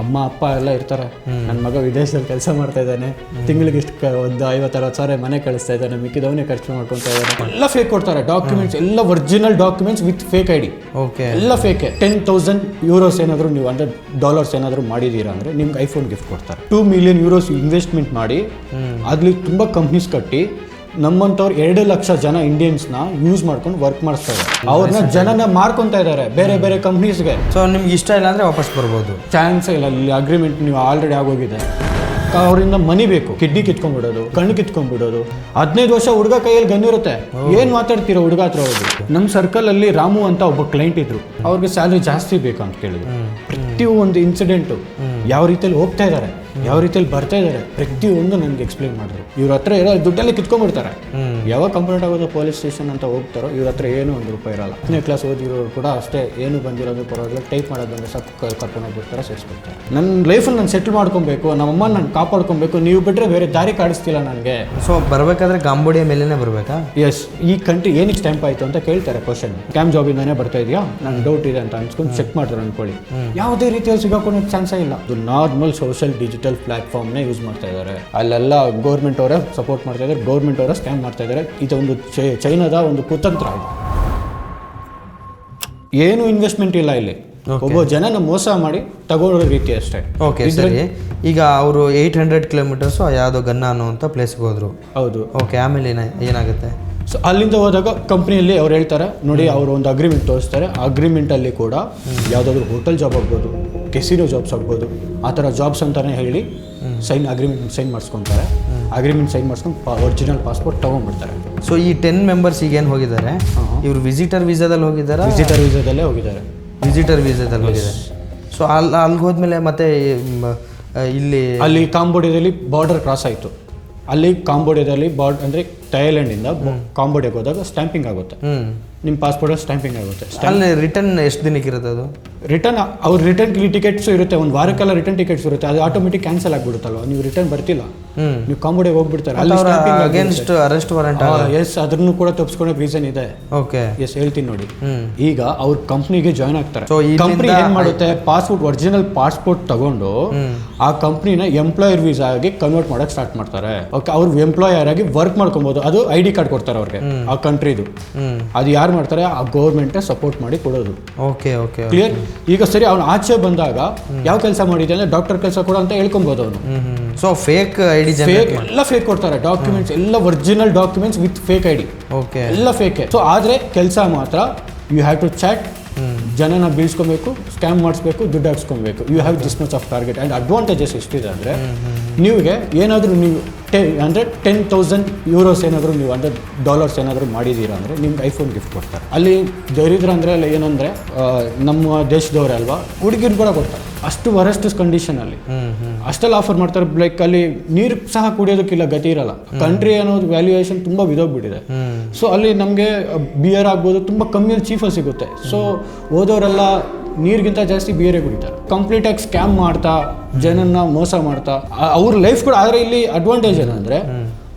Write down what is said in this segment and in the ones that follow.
ಅಮ್ಮ ಅಪ್ಪ ಎಲ್ಲ ಇರ್ತಾರೆ. ನನ್ನ ಮಗ ವಿದೇಶದಲ್ಲಿ ಕೆಲಸ ಮಾಡ್ತಾ ಇದ್ದಾನೆ. ತಿಂಗಳಿಗೆ ಇಷ್ಟು ಒಂದು ಐವತ್ತು ಅರವತ್ತು ಸಾವಿರ ಮನೆ ಕಳಿಸ್ತಾ ಇದ್ದಾನೆ. ಮಿಕ್ಕಿದವನೇ ಖರ್ಚು ಮಾಡ್ಕೊತಾ ಇದ್ದಾನೆ. ಎಲ್ಲ ಫೇಕ್ ಕೊಡ್ತಾರೆ. ಡಾಕ್ಯುಮೆಂಟ್ಸ್ ಎಲ್ಲ original documents with fake I D okay ಎಲ್ಲ ಫೇಕೆ ಟೆನ್ ತೌಸಂಡ್ ಯೂರೋಸ್ ಏನಾದರೂ ನೀವು ಅಂದರೆ ಡಾಲರ್ಸ್ ಏನಾದರೂ ಮಾಡಿದ್ದೀರಾ ಅಂದರೆ ನಿಮ್ಗೆ ಐಫೋನ್ ಗಿಫ್ಟ್ ಕೊಡ್ತಾರೆ. ಟೂ ಮಿಲಿಯನ್ ಯೂರೋಸ್ ಇನ್ವೆಸ್ಟ್ಮೆಂಟ್ ಮಾಡಿ ಆಗಲಿ ತುಂಬ ಕಂಪ್ನೀಸ್ ಕಟ್ಟಿ ನಮ್ಮಂಥವ್ರು ಎರಡು ಲಕ್ಷ ಜನ ಇಂಡಿಯನ್ಸ್ನ ಯೂಸ್ ಮಾಡ್ಕೊಂಡು ವರ್ಕ್ ಮಾಡಿಸ್ತಾರೆ ಅವ್ರನ್ನ ಜನನ ಮಾರ್ಕೊಂತ ಇದ್ದಾರೆ ಬೇರೆ ಬೇರೆ ಕಂಪ್ನೀಸ್ಗೆ ಸೊ ನಿಮ್ಗೆ ಇಷ್ಟ ಇಲ್ಲ ಅಂದರೆ ವಾಪಸ್ ಬರ್ಬೋದು. ಚಾನ್ಸ್ ಇಲ್ಲ ಅಲ್ಲಿ ಅಗ್ರಿಮೆಂಟ್ ನೀವು ಆಲ್ರೆಡಿ ಆಗೋಗಿದೆ. ಅವರಿಂದ ಮನಿ ಬೇಕು. ಕಿಡ್ನಿ ಕಿತ್ಕೊಂಡ್ಬಿಡೋದು ಕಣ್ಣು ಕಿತ್ಕೊಂಡ್ಬಿಡೋದು ಹದಿನೈದು ವರ್ಷ ಹುಡುಗ ಕೈಯಲ್ಲಿ ಗನ್ನಿರುತ್ತೆ ಏನ್ ಮಾತಾಡ್ತೀರೋ ಹುಡುಗ ಹತ್ರ ಹೋಗಿ ನಮ್ಮ ಸರ್ಕಲ್ ಅಲ್ಲಿ ರಾಮು ಅಂತ ಒಬ್ಬ ಕ್ಲೈಂಟ್ ಇದ್ರು. ಅವ್ರಿಗೆ ಸ್ಯಾಲ್ರಿ ಜಾಸ್ತಿ ಬೇಕು ಅಂತ ಕೇಳಿದ್ರು. ಪ್ರತಿಯೊಂದು ಇನ್ಸಿಡೆಂಟು ಯಾವ ರೀತಿಯಲ್ಲಿ ಹೋಗ್ತಾ ಇದ್ದಾರೆ ಯಾವ ರೀತಿಯಲ್ಲಿ ಬರ್ತಾ ಇದ್ದಾರೆ ಪ್ರತಿಯೊಂದು ನನಗೆ ಎಕ್ಸ್ಪ್ಲೇನ್ ಮಾಡಿದ್ರು. ಇವ್ರ ಹತ್ರ ಇರೋ ದುಡ್ಡೆಲ್ಲ ಕಿತ್ಕೊಂಡ್ಬಿಡ್ತಾರೆ. ಯಾವಾಗ ಕಂಪ್ಲೇಂಟ್ ಆಗೋದು ಪೊಲೀಸ್ ಸ್ಟೇಷನ್ ಅಂತ ಹೋಗ್ತಾರೋ ಇವ್ರ ಹತ್ರ ಏನೂ ಒಂದು ರೂಪಾಯಿ ಇರಲ್ಲ. ಹತ್ತನೇ ಕ್ಲಾಸ್ ಓದಿರೋರು ಕೂಡ ಅಷ್ಟೇ ಏನು ಬಂದಿರೋದು ಪರವಾಗಿಲ್ಲ ಟೈಪ್ ಮಾಡೋದು ಸಪ್ ಕರ್ಕೊಂಡು ಹೋಗ್ಬಿಡ್ತಾರೆ ಸೇರಿಸ್ಬಿಡ್ತಾರೆ. ನನ್ನ ಲೈಫಲ್ಲಿ ನಾನು ಸೆಟ್ಲ್ ಮಾಡ್ಕೊಬೇಕು ನಮ್ಮಮ್ಮ ನಾನು ಕಾಪಾಡ್ಕೊಬೇಕು ನೀವು ಬಿಟ್ಟರೆ ಬೇರೆ ದಾರಿ ಕಾಡಿಸ್ತಿಲ್ಲ ನನಗೆ. ಸೊ ಬರಬೇಕಾದ್ರೆ ಗಾಂಬೋಡಿಯ ಮೇಲೇನೆ ಬರಬೇಕಾ? ಎಸ್ ಈ ಕಂಟ್ರಿ ಏನಕ್ಕೆ ಸ್ಟ್ಯಾಂಪ್ ಆಯಿತು ಅಂತ ಕೇಳ್ತಾರೆ ಕ್ವಶನ್ ಕ್ಯಾಮ್ ಜಾಬಿಂದಾನೇ ಬರ್ತಾ ಇದೆಯಾ? ನಂಗೆ ಡೌಟ್ ಇದೆ ಅಂತ ಅನ್ಸ್ಕೊಂಡು ಚೆಕ್ ಮಾಡ್ತಾರೆ ಅನ್ಕೊಳ್ಳಿ. ಯಾವುದೇ ರೀತಿಯಲ್ಲಿ ಸಿಗಾಕೊಳ್ಳೋ ಚಾನ್ಸೇ ಇಲ್ಲ. ಅದು ನಾರ್ಮಲ್ ಸೋಷಿಯಲ್ ಡಿಜಿಟಲ್ ಪ್ಲಾಟ್ಫಾರ್ಮ್ನೇ ಯೂಸ್ ಮಾಡ್ತಾ ಇದ್ದಾರೆ ಅಲ್ಲೆಲ್ಲ ಗೌರ್ಮೆಂಟ್ ಅವರೇ ಸಪೋರ್ಟ್ ಮಾಡ್ತಾ ಇದ್ದಾರೆ ಗೌರ್ಮೆಂಟ್ ಅವರೇ ಸ್ಕ್ಯಾಮ್ ಮಾಡ್ತಾ ಇದ್ದಾರೆ. ಇದೊಂದು ಚೈ- ಚೈನಾದ ಒಂದು ಕುತಂತ್ರ ಇದು. ಏನು ಇನ್ವೆಸ್ಟ್ಮೆಂಟ್ ಇಲ್ಲ ಇಲ್ಲಿ. ಒಬ್ಬ ಜನನ ಮೋಸ ಮಾಡಿ ತಗೊಳ್ಳೋ ರೀತಿ ಅಷ್ಟೇ. ಓಕೆ ಸರಿ. ಈಗ ಅವರು ಏಯ್ಟ್ ಹಂಡ್ರೆಡ್ ಕಿಲೋಮೀಟರ್ಸ್ ಯಾವುದೋ ಗನ್ನ ಅನ್ನುವಂಥ ಪ್ಲೇಸ್ಗೆ ಹೋದ್ರು. ಹೌದು. ಓಕೆ ಆಮೇಲೆ ಏನಾಗುತ್ತೆ? ಸೊ ಅಲ್ಲಿಂದ ಹೋದಾಗ ಕಂಪ್ನಿಯಲ್ಲಿ ಅವ್ರು ಹೇಳ್ತಾರೆ ನೋಡಿ ಅವರು ಒಂದು ಅಗ್ರಿಮೆಂಟ್ ತೋರಿಸ್ತಾರೆ. ಅಗ್ರಿಮೆಂಟಲ್ಲಿ ಕೂಡ ಯಾವುದಾದ್ರೂ ಹೋಟೆಲ್ ಜಾಬ್ ಆಗ್ಬೋದು ಕೆಸಿನೋ ಜಾಬ್ಸ್ ಆಗ್ಬೋದು ಆ ಥರ ಜಾಬ್ಸ್ ಅಂತಾನೆ ಹೇಳಿ ಸೈನ್ ಅಗ್ರಿಮೆಂಟ್ ಸೈನ್ ಮಾಡಿಸ್ಕೊತಾರೆ. ಅಗ್ರಿಮೆಂಟ್ ಸೈನ್ ಮಾಡಿಸ್ಕೊಂಡು ಒರಿಜಿನಲ್ ಪಾಸ್ಪೋರ್ಟ್ ತೊಗೊಂಡ್ಬಿಡ್ತಾರೆ. ಸೊ ಈ ಟೆನ್ ಮೆಂಬರ್ಸ್ ಈಗ ಏನು ಹೋಗಿದ್ದಾರೆ? ಇವರು ವಿಸಿಟರ್ ವೀಸಾದಲ್ಲಿ ಹೋಗಿದ್ದಾರೆ? ವಿಸಿಟರ್ ವೀಸಾದಲ್ಲೇ ಹೋಗಿದ್ದಾರೆ. ವಿಸಿಟರ್ ವೀಸಾದಲ್ಲಿ ಹೋಗಿದ್ದಾರೆ. ಸೊ ಅಲ್ಲಿ ಅಲ್ಲಿಗೆ ಹೋದ್ಮೇಲೆ ಮತ್ತೆ ಇಲ್ಲಿ ಅಲ್ಲಿ ಕಾಂಬೋಡಿಯಾದಲ್ಲಿ ಬಾರ್ಡರ್ ಕ್ರಾಸ್ ಆಯಿತು. ಅಲ್ಲಿ ಕಾಂಬೋಡಿಯಾದಲ್ಲಿ ಬಾರ್ಡ್ ಅಂದರೆ ಥೈಲ್ಯಾಂಡಿಂದ ಕಾಂಬೋಡಿಯಾಗೆ ಹೋದಾಗ ಸ್ಟ್ಯಾಂಪಿಂಗ್ ಆಗುತ್ತೆ. ನಿಮ್ಮ ಪಾಸ್ಪೋರ್ಟ್ ಸ್ಟ್ಯಾಂಪಿಂಗ್ ಆಗುತ್ತೆ. ಅಲ್ಲಿ ರಿಟರ್ನ್ ಎಷ್ಟು ದಿನಕ್ಕೆ ಇರುತ್ತೆ ಅದು? ರಿಟರ್ನ್ ಅವ್ರು ರಿಟರ್ನ್ ಟಿಕೆಟ್ಸ್ ಇರುತ್ತೆ. ಒಂದು ವಾರಕ್ಕೆಲ್ಲ ರಿಟರ್ನ್ ಟಿಕೆಟ್ಸ್ ಇರುತ್ತೆ. ಅದು ಆಟೋಮೆಟಿಕ್ ಕ್ಯಾನ್ಸಲ್ ಆಗಿಬಿಡುತ್ತಲ್ವ? ನೀವು ರಿಟರ್ನ್ ಬರ್ತಿಲ್ಲ. ನೀವು ಕಾಂಬೋಡಿಯಾಗ ಹೋಗ್ಬಿಡ್ತಾರೆ. ಅಗೇನ್ಸ್ಟ್ ಅರೆಸ್ಟ್ ವಾರೆಂಟ್ ಎಸ್ ಅದನ್ನು ಕೂಡ ತಪ್ಪಿಸ್ಕೊಳಕ್ ರೀಸನ್ ಇದೆ. ಓಕೆ ಎಸ್ ಹೇಳ್ತೀನಿ ನೋಡಿ. ಈಗ ಅವ್ರ ಕಂಪ್ನಿಗೆ ಜಾಯ್ನ್ ಆಗ್ತಾರೆ. ಸೊ ಈ ಕಂಪ್ನಿ ಏನ್ ಮಾಡುತ್ತೆ? ಪಾಸ್ಪೋರ್ಟ್ ಒರಿಜಿನಲ್ ಪಾಸ್ಪೋರ್ಟ್ ತಗೊಂಡು ಆ ಕಂಪ್ನಿನ ಎಂಪ್ಲಾಯರ್ ವೀಸಾ ಆಗಿ ಕನ್ವರ್ಟ್ ಮಾಡಕ್ ಸ್ಟಾರ್ಟ್ ಮಾಡ್ತಾರೆ. ಓಕೆ ಅವ್ರು ಎಂಪ್ಲಾಯರ್ ಆಗಿ ವರ್ಕ್ ಮಾಡ್ಕೊಬಹುದು ಅದು ಐ ಡಿ ಕಾರ್ಡ್ ಕೊಡ್ತಾರೆ ಅವ್ರಿಗೆ ಆ ಕಂಟ್ರಿದು ಅದು ಯಾರು ಮಾಡ್ತಾರೆ? ಆ ಗೌರ್ಮೆಂಟ್ ಸಪೋರ್ಟ್ ಮಾಡಿ ಕೊಡೋದು. ಓಕೆ ಓಕೆ ಕ್ಲಿಯರ್ ಈಗ ಸರಿ ಅವ್ನು ಆಚೆ ಬಂದಾಗ ಯಾವ ಕೆಲಸ ಮಾಡಿದೆ ಅಂದ್ರೆ ಡಾಕ್ಟರ್ ಕೆಲಸ ಕೂಡ ಅಂತ ಹೇಳ್ಕೊಬಹುದು ಅವನು. ಸೊ ಫೇಕ್ ಐ ಡಿ ಜನ ಫೇಕ್ ಎಲ್ಲ ಫೇಕ್ ಕೊಡ್ತಾರೆ ಡಾಕ್ಯುಮೆಂಟ್ಸ್ ಎಲ್ಲ original documents with fake ID D okay ಎಲ್ಲ ಫೇಕ್ ಸೊ ಆದ್ರೆ ಕೆಲಸ ಮಾತ್ರ ಯು ಹ್ಯಾವ್ ಟು ಚಾಟ್ ಜನನ ಬೀಳ್ಸ್ಕೊಬೇಕು ಸ್ಕ್ಯಾಮ್ ಮಾಡಿಸ್ಬೇಕು ದುಡ್ಡು ಹಾಕ್ಸ್ಕೊಬೇಕು. You have this much of target and advantages ಎಷ್ಟಿದೆ ಅಂದರೆ ನೀವಿಗೆ ಏನಾದರೂ ನೀವು ಟೆ ಅಂದರೆ ಟೆನ್ ತೌಸಂಡ್ ಯೂರೋಸ್ ಏನಾದರೂ ನೀವು ಅಂದರೆ ಡಾಲರ್ಸ್ ಏನಾದರೂ ಮಾಡಿದ್ದೀರಾ ಅಂದರೆ ನಿಮ್ಗೆ ಐಫೋನ್ ಗಿಫ್ಟ್ ಕೊಡ್ತಾರೆ. ಅಲ್ಲಿ ದರಿದ್ರ ಅಂದರೆ ಅಲ್ಲಿ ಏನಂದರೆ ನಮ್ಮ ದೇಶದವರೇ ಅಲ್ವಾ ಹುಡುಗಿರು ಕೂಡ ಕೊಡ್ತಾರೆ. ಅಷ್ಟು ವರಸ್ಟ್ ಕಂಡೀಷನಲ್ಲಿ ಅಷ್ಟೆಲ್ಲ ಆಫರ್ ಮಾಡ್ತಾರೆ. ಲೈಕ್ ಅಲ್ಲಿ ನೀರು ಸಹ ಕುಡಿಯೋದಕ್ಕಿಲ್ಲ ಗತಿ ಇರಲ್ಲ. ಕಂಟ್ರಿ ಅನ್ನೋದು ವ್ಯಾಲ್ಯೂಯೇಷನ್ ತುಂಬ ಬಿದೋಗ್ಬಿಟ್ಟಿದೆ ಹ್ಞೂ ಸೊ ಅಲ್ಲಿ ನಮಗೆ ಬಿಯರ್ ಆಗ್ಬೋದು ತುಂಬ ಕಮ್ಮಿ ಚೀಫಲ್ಲಿ ಸಿಗುತ್ತೆ. ಸೊ ಓದೋರೆಲ್ಲ ನೀರಿಗಿಂತ ಜಾಸ್ತಿ ಬಿಯರೇ ಕುಡಿತಾರೆ. ಕಂಪ್ಲೀಟ್ ಆಗಿ ಸ್ಕ್ಯಾಮ್ ಮಾಡ್ತಾ ಜನನ್ನ ಮೋಸ ಮಾಡ್ತಾ ಅವ್ರ ಲೈಫ್ ಕೂಡ ಆದರೆ ಇಲ್ಲಿ ಅಡ್ವಾಂಟೇಜ್ ಏನಂದ್ರೆ